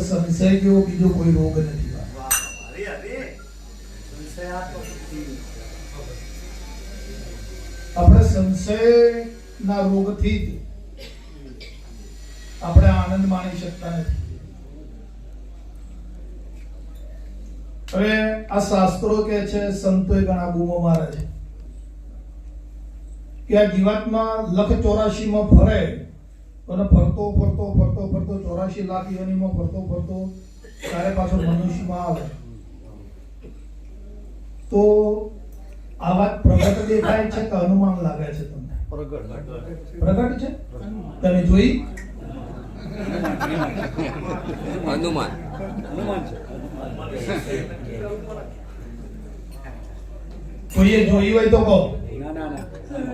સંશય જેવો બીજો કોઈ રોગ નથી. આપણે સંશયના રોગથી જ આપણે આનંદ માણી શકતા નથી. હવે આ શાસ્ત્રો કે છે, સંતોએ ઘણા બૂમો મારે છે. કે આ જીવાત્મા લખ ચોરાશી માં ફરે અને ફરતો ફરતો ફરતો ફરતો ચોરાશી લાખ યોનીમાં ફરતો ફરતો ત્યારે પાછો મનુષ્યમાં આવે? તો આ વાત પ્રગટ દેખાય છે કે અનુમાન લાગે છે તમને? પ્રગટ છે? તમે જોઈ? હનુમાન. કોઈએ જોઈ હોય તો કહો. ના ના ના.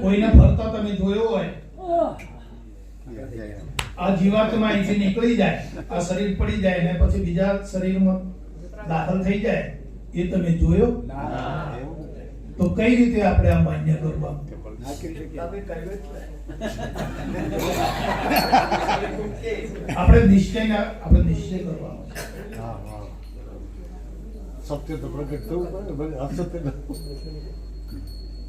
કોઈને ફરતા તમે જોયો હોય? આ જીવાત્મા અહીંથી નીકળી જાય, આ શરીર પડી જાય ને પછી બીજા શરીરમાં દાખલ થઈ જાય, એ તમે જોયો? તો કઈ રીતે આપણે આ માન્ય કરવા આપણે નિશ્ચય આપણે નિશ્ચય કરવાનો સત્ય તો પ્રગટ થવું પડે અસત્ય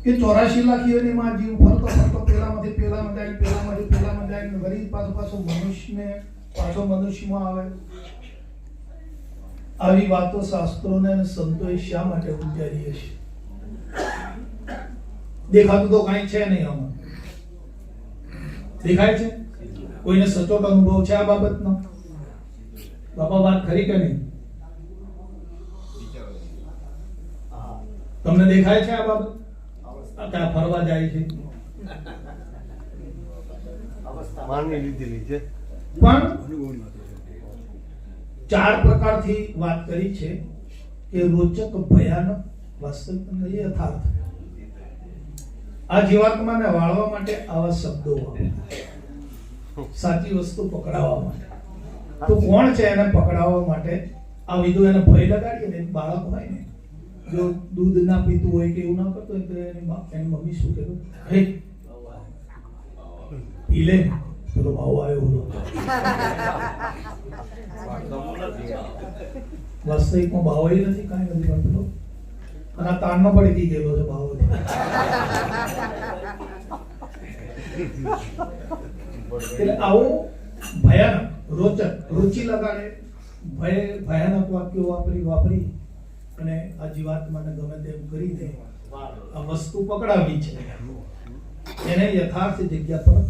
કે ચોરાશી લાખ યોનીમાં જીવ ફરતો ફરતો પેલામાંથી પેલામાં જાય પેલામાંથી પેલામાં જાય ને વળી પાછો પાછો મનુષ્યને પાછો મનુષ્યમાં આવે. આવી વાતો શાસ્ત્રોને અને સંતોએ શા માટે ઉચ્ચારીએ છે દેખાતું તો કાંઈ છે નહીં આમાં. દેખાય છે? કોઈને સચોટ અનુભવ છે આ બાબતનો? બાપા વાત ખરી કે નહીં? તમને દેખાય છે આ બાબત? ત્યાં ફરવા જાય છે? માની લીધેલી છે પણ ચાર પ્રકારથી વાત કરી છે કે રોચક ભયાનક વાસ્તવિક અને યથાર્થ. આ જીવાત્માને વાળવા માટે આવા શબ્દો સાચી વસ્તુ પકડાવવા માટે. તો કોણ છે એને પકડાવવા માટે? આ વિધુ એને ભય લગાડીએ ને બાળક હોય ને. જો દૂધ ના પીતું હોય કે એવું ના કરતો હોય તો એની મા- એની મમ્મી શું કહેતું? હે, પી લે. પેલો ભાવ આવ્યો બોલો. વાસ્તવિકમાં ભાવ આવી નથી, કાંઈ નથી વાંધો અને આ તાણનો પડી ગયેલો છે, ભાવ એટલે આવું ભયાનક રોચક રુચિ લગાડે, ભય ભયાનક વાક્યો વાપરી વાપરી અને આ જીવાત્માને ગમે તેમ કરી દે આ વસ્તુ પકડાવી છે. એને યથાર્થ જગ્યા પર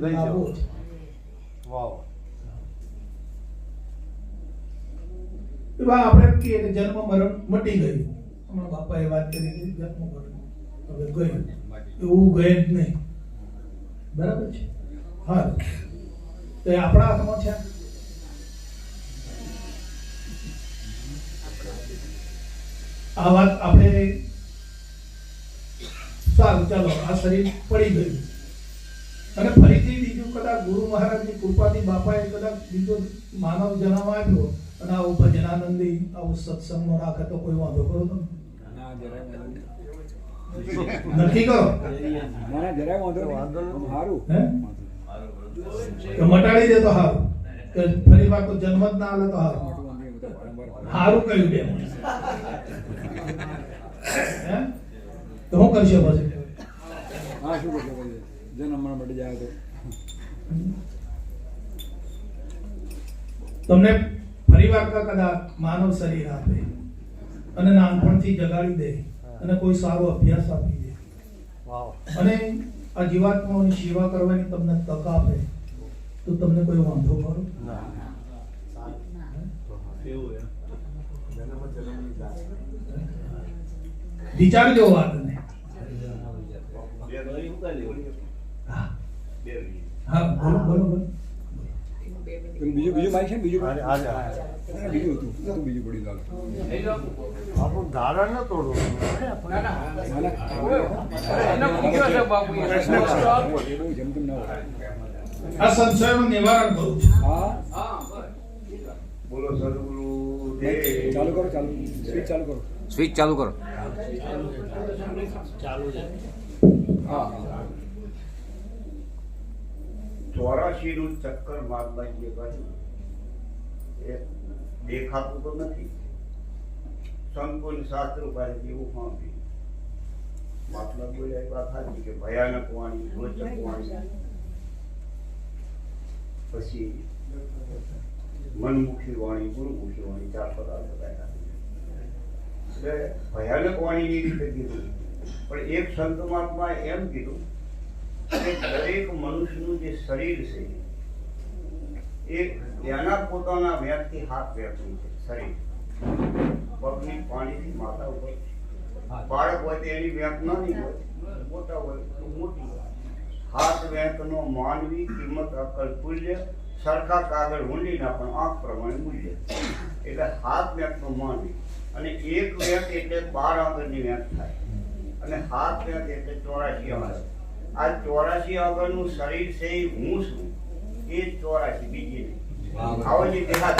લઈ જવો છે. એવા આપણે કહીએ કે જન્મ મરણ મટી ગયું. હમણાં બાપાએ વાત કરી હતી જન્મ મરણ. હવે ગયું. એવું ગયે જ નહીં. બરાબર છે? હા. તો એ આપણા હાથમાં છે. આ વાત આપણે સારું ચાલો આ શરીર પડી ગયું. અને ફરીથી બીજું કદાચ ગુરુ મહારાજની કૃપાથી બાપાએ કદાચ બીજો માનવ જન્મ આપ્યો અને આવું ભજનાનંદી આવું સત્સંગમાં રાખે તો કોઈ વાંધો કરો તમે. નક્કી કરો મટાડી દે તો સારું કે ફરી વાર તો જન્મ જ ના આવે તો સારું સારું કહ્યું બે તો હું કરશો પછી? હા શું કરશો પછી? જન્મ મરણ મટી જાય તો. તમને ફરીવાર કા કદાચ માનવ શરીર આપે અને નાનપણથી જગાડી દે અને કોઈ સારો અભ્યાસ આપી દે. અને આ જીવાત્માઓની સેવા કરવાની તમને તક આપે તો તમને કોઈ વાંધો ખરો? ના. વિચારજો વાતને. હા હા બોલો બોલો બોલો. બીજું બીજું માઇક છે ને? બીજું બીજું હતું. બીજું લાગે આપણું ધારણ ના. જેમ તેમ ના આ સંશયનું નિવારણ કરું હા. બોલો સદગુરુ ચાલુ કરો ચાલુ સ્પીચ ચાલુ કરો સ્વિચ ચાલુ કરો હા ચોરાશી નું ચક્કર મારવા જે બાજુ એ દેખાતું તો નથી સંકુલ શાસ્ત્રો પાસેથી એવું સાંભળ્યું મહાત્મા બોલ્યા એ વાત સાચી કે ભયાનક વાણી રોચક વાણી પછી મનમુખી વાણી ગુરુમુખી વાણી ચાર પદાર્થ બતાવ્યા એટલે ભયાનક વાણીની રીતે કીધું પણ એક સંત મહાત્માએ એમ કીધું કે દરેક મનુષ્યનું જે શરીર છે એ એના પોતાના વ્યાપથી હાથ વ્યાપનું છે શરીર પગની પાણીથી માથા ઉપર બાળક હોય તો એની વ્યાપ નાની હોય મોટા હોય તો મોટી હોય હાથ વ્યાપનો માનવી કિંમત અક્કલ તુલ્ય સરખા કાગળ ઊંડીના પણ આંખ પ્રમાણે મૂલ્ય એટલે હાથ વ્યાપનો માનવી અને એક વ્યાપ એટલે બાર આગળની વ્યાપ થાય. અને હાથ વ્યાપ એટલે ચોરાશી આંગળ. આ ચોરાશી આગળનું શરીર છે એ હું છું. એ જ ચોરાશી બીજી નહીં. આવો જે દેહાત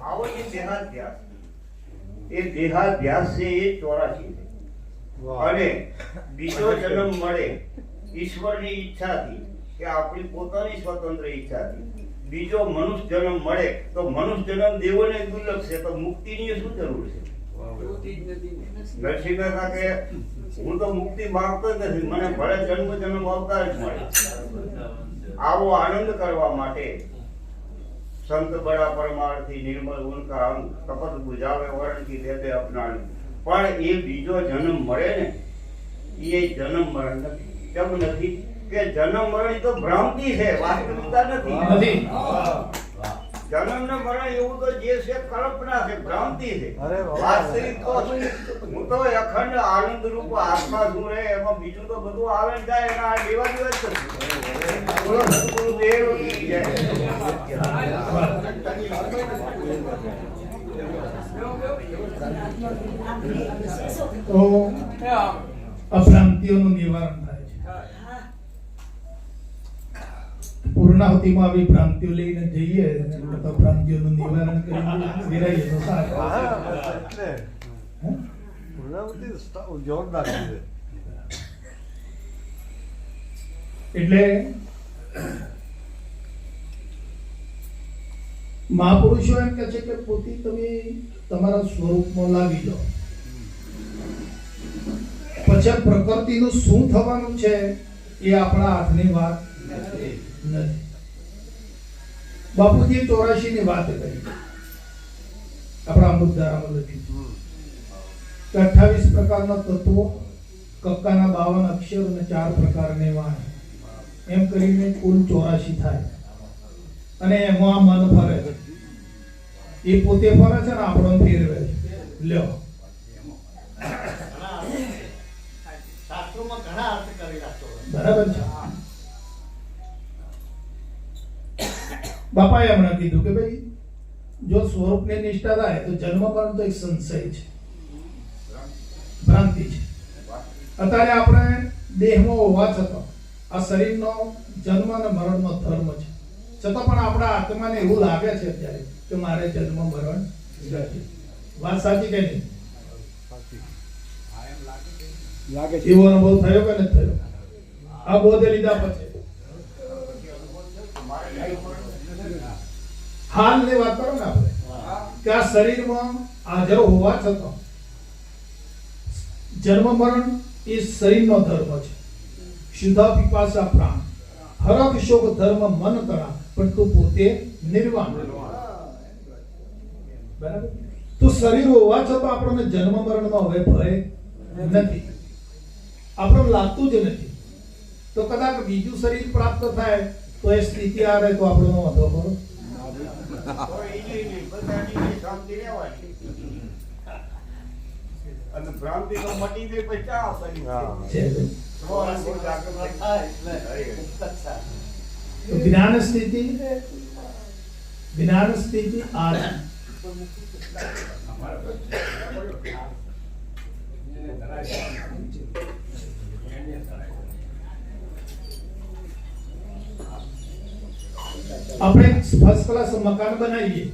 આવો જે દેહાધ્યાસ. એ દેહાધ્યાસ છે એ ચોરાશી છે. અને બીજો જન્મ મળે ઈશ્વરની ઈચ્છાથી. કે આપણી પોતાની સ્વતંત્ર ઈચ્છા હતી. બીજો મનુષ્ય જન્મ મળે તો મનુષ્ય જન્મ દેવોને દુર્લભ છે. તો મુક્તિની શું જરૂર છે? નરસિંહ મહેતા કે હું તો મુક્તિ માંગતો જ નથી. મને ભલે જન્મ જન્મ અવતાર જ મળે. આવો આનંદ કરવા માટે સંત બડા પરમાર્થી નિર્મલ ઉનકા અંગ કપટ બુજાવે વરણ કી દે દે અપનાણી પણ એ બીજો જન્મ મળે ને એ જન્મ મરણ નથી. કેમ નથી? કે જન્મ મરણ તો ભ્રાંતિ છે વાસ્તવિકતા નથી. નથી. જન્મ ને મરણ એવું તો જે છે કલ્પના છે ભ્રાંતિ છે. વાસ્તવિક તો હું તો અખંડ આનંદ રૂપ આત્મા શું રહે એમાં બીજું તો બધું આવે ને જાય એના આ દેવા દેવા જ. બોલો સદગુરુદેવ જય. તો અભ્રાંતિઓનું નિવારણ થાય પૂર્ણાહુતિમાં આવી ભ્રાંતિઓ લઈને જઈએ તો ભ્રાંતિઓનું નિવારણ કરી વિરાઈએ તો સારું. હા, એટલે જોરદાર છે. મહાપુરુષો એમ કે છે કે પોતે તમે તમારા સ્વરૂપમાં લાવી લો પછી પ્રકૃતિનું શું થવાનું છે એ આપણા હાથની વાત નથી. બાપુજી ચોરાશી ની વાત કરી. આપણા અમૃતધારામાં લખી કે અઠ્ઠાવીસ પ્રકારના તત્વો કક્કાના બાવન અક્ષર અને ચાર પ્રકારને વાણ. એમ કરીને કુલ ચોરાશી થાય. અને એમાં મન ફરે છે. એ પોતે ફરે છે ને આપણો ફેરવે છે. લ્યો. બરાબર છે. બાપાએ હમણાં કીધું કે ભાઈ જો સ્વરૂપની નિષ્ઠા થાય તો જન્મ પણ તો એક સંશય છે. ભ્રાંતિ છે. અત્યારે આપણે દેહમાં હોવા છતાં આ શરીરનો જન્મ અને મરણનો ધર્મ છે. છતાં પણ આપણા આત્માને એવું લાગે છે અત્યારે કે મારે જન્મ મરણ નથી. વાત સાચી કે નહીં? લાગે છે. એવો અનુભવ થયો કે નથી થયો? આ બોધે લીધા પછી. હાલની વાત કરો ને આપણે. કે આ શરીરમાં હાજર હોવા છતાં જન્મ મરણ એ શરીરનો ધર્મ છે. શુદ્ધા પીપાસા પ્રાણ. હરખ શોક ધર્મ મન તણા પણ તું પોતે નિર્વાણ. બરાબર? તો શરીર હોવા છતાં આપણને જન્મ મરણમાં હવે ભય નથી. આપણને લાગતું જ નથી. તો કદાચ બીજું શરીર પ્રાપ્ત થાય, તો એ સ્થિતિ આવે તો આપણો વાંધો ખરો તો એની નહીં, બધાની શાંતિ રહેવાની. અને ભ્રાંતિ તો મટી પછી ચા જ્ઞાન સ્થિતિ જ્ઞાન સ્થિતિ આ છે. આપણે ફર્સ્ટ ક્લાસ મકાન બનાવીએ.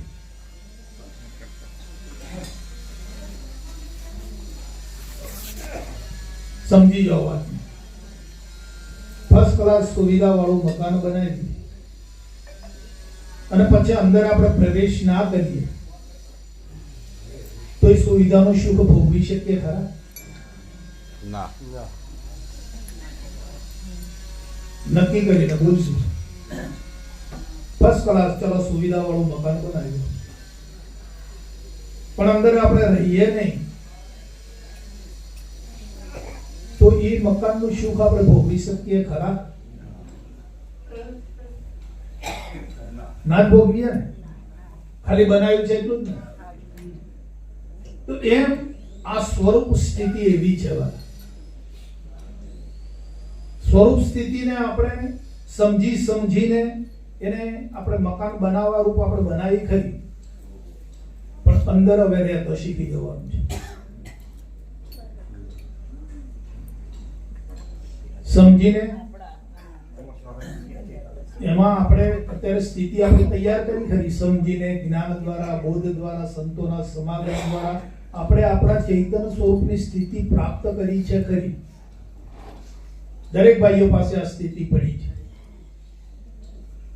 સમજી જાઓ વાત ફર્સ્ટ ક્લાસ સુવિધા વાળું મકાન બનાવી અને પછી અંદર આપણે પ્રવેશ ના કરીએ. તો એ સુવિધાનું સુખ ભોગવી શકીએ ખરા? ના. નક્કી કરીને બોલશું ફર્સ્ટ ક્લાસ ચલો સુવિધા વાળું મકાન બનાવ્યું. પણ અંદર આપણે રહીએ નહીં. તો એ મકાનનું સુખ આપણે ભોગવી શકીએ ખરા? ના ભોગવીએ ને? ખાલી બનાવ્યું છે એટલું જ ને? તો એમ આ સ્વરૂપ સ્થિતિ એવી છે સ્વરૂપ સ્થિતિને આપણે સમજી સમજીને એને આપણે મકાન બનાવવા રૂપ આપણે બનાવી ખરી. પણ અંદર હવે રહેતો શીખી જવાનું છે. સમજીને? એમાં આપણે અત્યારે સ્થિતિ આપણે તૈયાર કરી ખરી. સમજીને જ્ઞાન દ્વારા, બોધ દ્વારા, સંતોના સમાગમ દ્વારા આપણે આપણા ચૈતન્ય સ્વરૂપની સ્થિતિ પ્રાપ્ત કરી છે ખરી. દરેક ભાઈઓ પાસે આ સ્થિતિ પડી છે.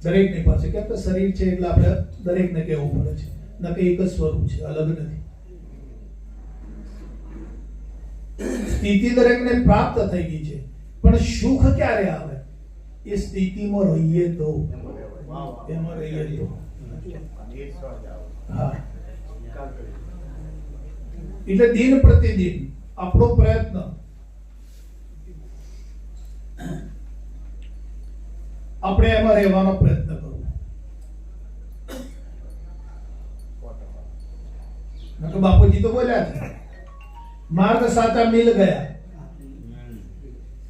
દરેકની પાસે કેમ કે શરીર છે એટલે આપણે દરેકને કહેવું પડે છે. ન કે એક જ સ્વરૂપ છે, અલગ નથી. સ્થિતિ દરેકને પ્રાપ્ત થઈ ગઈ છે. પણ સુખ ક્યારે આવે? એ સ્થિતિમાં રહીએ તો. એમાં રહીએ તો. એટલે દિન પ્રતિદિન આપણો પ્રયત્ન આપણે એમાં રહેવાનો પ્રયત્ન કરવો. નકર બાપુજી તો બોલ્યા છે. માર્ગ સાચા મિલ ગયા.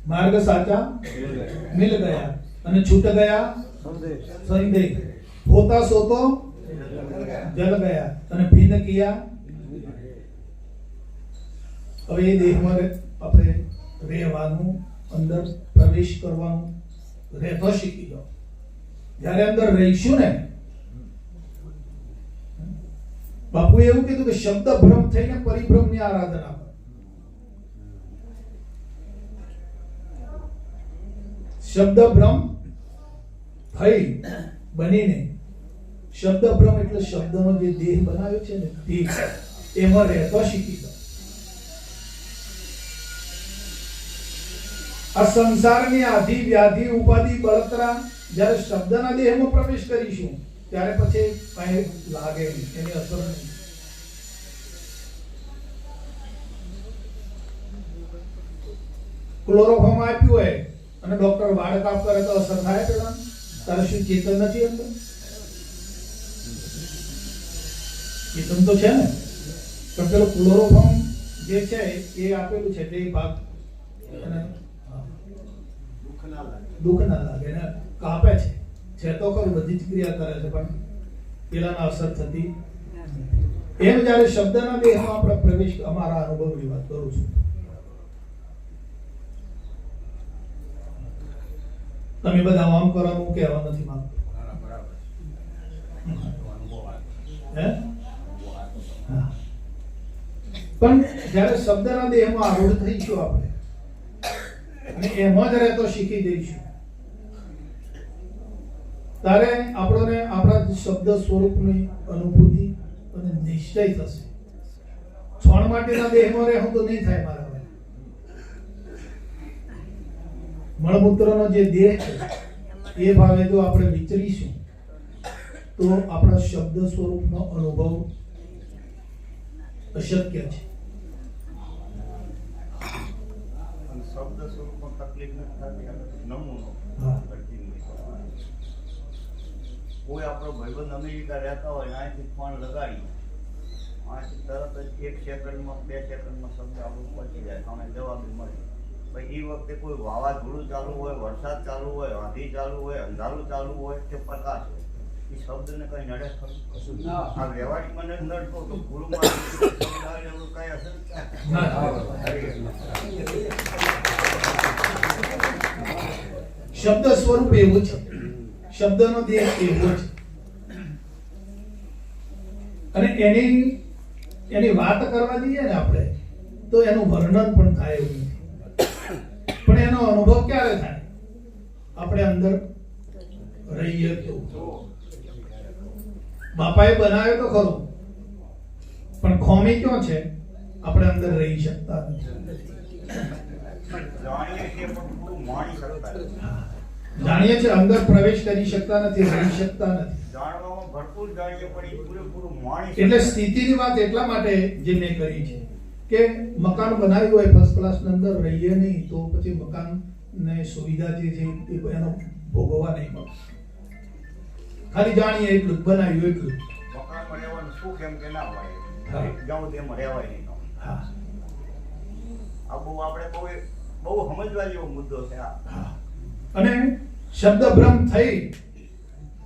માર્ગ સાચા મિલ ગયા. અને છૂટ ગયા? સંદેહ. હોતા સોતો જલ ગયા. અને ભિન્ન કિયા? હવે એ દેહમાં આપણે રહેવાનું, અંદર પ્રવેશ કરવાનું. રહેતો શીખી જાઓ જ્યારે અંદર રહીશું ને, બાપુએ એવું કીધું કે શબ્દ ભ્રમ થઈને પરિભ્રમની આરાધના કરો. શબ્દ ભ્રમ થઈ બનીને શબ્દ ભ્રમ એટલે શબ્દનો જે દેહ બનાવ્યો છે ને એમાં રહેતો શીખી આ સંસારની આધિ વ્યાધિ, ઉપાધિ, બળતરા જ્યારે શબ્દના દેહમાં પ્રવેશ કરીશું, ત્યારે પછી કઈ લાગે એની અસર નહીં. ક્લોરોફોર્મ આપ્યું હોય અને ડોક્ટર વાળ કાપ કરે તો અસર થાય પેલા તારે શું ચેતન નથી અંદર? ચેતન તો છે ને. પણ પેલો ક્લોરોફોર્મ જે છે એ આપેલું છે તે ભાગ. અને હા. દુઃખ ના લાગે. એને કાપે છે. છે તો ખરું બધી જ ક્રિયા કરે છે પણ પેલાના અસર થતી એમ જ્યારે શબ્દના દેહમાં આપણે પ્રવેશ અમારા અનુભવની વાત કરું છું. તમે બધા આમ કરવાનું હું કહેવા નથી માંગતો. પણ જ્યારે શબ્દના દેહમાં આરૂઢ થઈશું આપણે અને એમાં જ રહેતો શીખી જઈશું. ત્યારે આપણને આપણા શબ્દ સ્વરૂપની અનુભૂતિ અને નિશ્ચય થશે. છોણ માટેના દેહમાં રહેવું તો નહીં થાય મારા મળમૂત્રનો જે દેહ છે, એ ભાવે જો આપણે વિચરીશું, તો આપણા શબ્દ સ્વરૂપનો અનુભવ અશક્ય છે અને શબ્દ સ્વરૂપમાં તકલીફ નથી થતી આ નમૂનો કોઈ આપણો ભાઈબંધ અમેરિકા રહેતા હોય અહીંથી ફોન લગાડી અહીંથી તરત જ એક સેકન્ડમાં બે સેકન્ડમાં શબ્દ આપણું પહોંચી જાય તમને જવાબ મળે. ભાઈ એ વખતે કોઈ વાવાઝોડું ચાલુ હોય વરસાદ ચાલુ હોય આંધી ચાલુ હોય અંધારું ચાલુ હોય કે પ્રકાશ હોય એ શબ્દને કંઈ નડે ખરું? આ વ્યવહારિક મને નડતો તો ગુરુમાં શબ્દ કઈ અસર ના. શબ્દ સ્વરૂપ એવું છે શબ્દનો દેહ એવો છે અને એની એની વાત કરવા જઈએ ને આપણે, તો એનું વર્ણન પણ થાય એવું નથી. પણ એનો અનુભવ ક્યારે થાય? આપણે અંદર રહીએ તો. બાપાએ બનાવ્યો તો ખરો. પણ ખોમી ક્યાં છે? આપણે અંદર રહી શકતા નથી. જાણીએ છીએ અંદર પ્રવેશ કરી શકતા નથી રહી શકતા નથી. એટલે સ્થિતિની વાત એટલા માટે જે મેં કરી છે કે મકાન બનાવ્યું હોય ફર્સ્ટ ક્લાસ અંદર રહીએ નહીં તો પછી મકાન ને સુવિધા જે છે એ એનો ભોગવવા નહીં મળે. ખાલી જાણીએ એટલું બનાવ્યું એટલું મકાન રહેવાનું સુખ એમ કે ના હોય. જાઉં તેમ રહેવાય નહીં હા. આ બહુ આપણે બહુ બહુ સમજવા જેવો મુદ્દો છે આ. અને શબ્દ ભ્રમ થઈ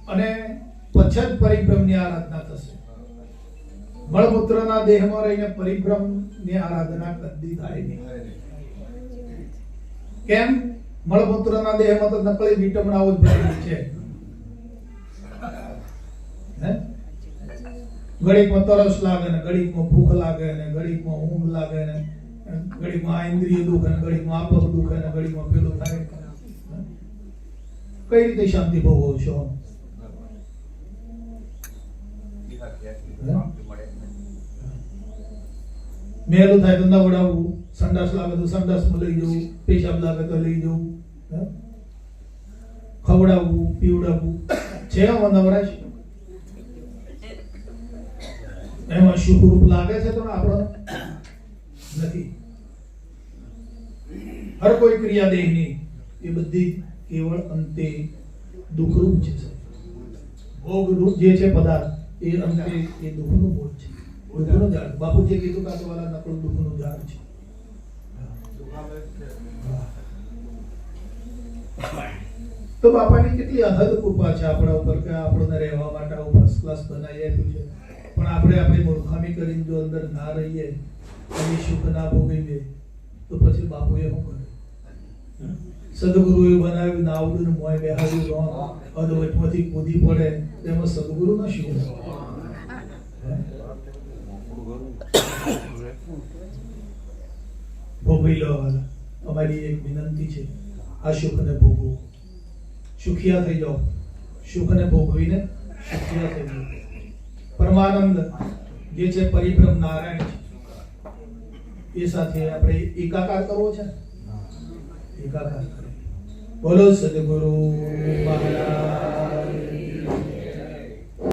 અને પછી પરિભ્રમની આરાધના થશે. મળમૂત્રના દેહમાં રહીને પરિભ્રમની આરાધના કદી થાય નહીં. કેમ? મળમૂત્રના દેહમાં તો નકલી વિટમણાઓ જ ભરેલી છે. ઘડીકમાં તરસ લાગે ને ઘડીકમાં ભૂખ લાગે ને ઘડીકમાં ઊંઘ લાગે ને ઘડીકમાં આ ઇન્દ્રિય દુઃખ અને ઘડીમાં આ દુખે ને ઘડીકમાં પેલું થાય. કઈ રીતે શાંતિ ભોગવો છો? મેલું થાય તો નવડાવવું સંડાસ લાગે તો સંડાસમાં લઈ જવું, પેશાબ લાગે તો લઈ જવું ખવડાવવું પીવડાવવું છે આમાં નવરાશ? એમાં સુખરૂપ લાગે છે તો આપણને નથી. હર કોઈ ક્રિયા દેહની એ બધી કેવળ અંતે દુઃખરૂપ છે ભોગરૂપ જે છે પદાર્થ, એ અંતે એ દુઃખનું મૂળ છે. દુઃખનું ઝાડ બાપુજીએ કીધું કાતો વાળા નકળું દુઃખનું ઝાડ છે. તો બાપાની કેટલી અહદ કૃપા છે આપણા ઉપર કે આપણને રહેવા માટે ફર્સ્ટ ક્લાસ બનાવી આપ્યું છે. પણ આપણે આપણી મૂર્ખામી કરીને જો અંદર ના રહીએ અને સુખ ના ભોગવીએ તો પછી બાપુએ શું કર્યું? સદગુરુએ બનાવ્યું, નાવડું મોય બેહાડ્યું, રોણ. અધવચમાંથી કૂદી પડે તેમાં સદગુરુ ના શું? ભોગવી લો અમારી એક વિનંતી છે. આ સુખને ભોગવો. સુખિયા થઈ જાઓ. સુખને ભોગવીને સુખિયા થઈ જાઓ. પરમાનંદ, જે છે પરિભ્રમ નારાયણ છે. એ સાથે આપણે એકાકાર કરવો છે? એકાકાર. બોલો સદગુરુ મહારાજ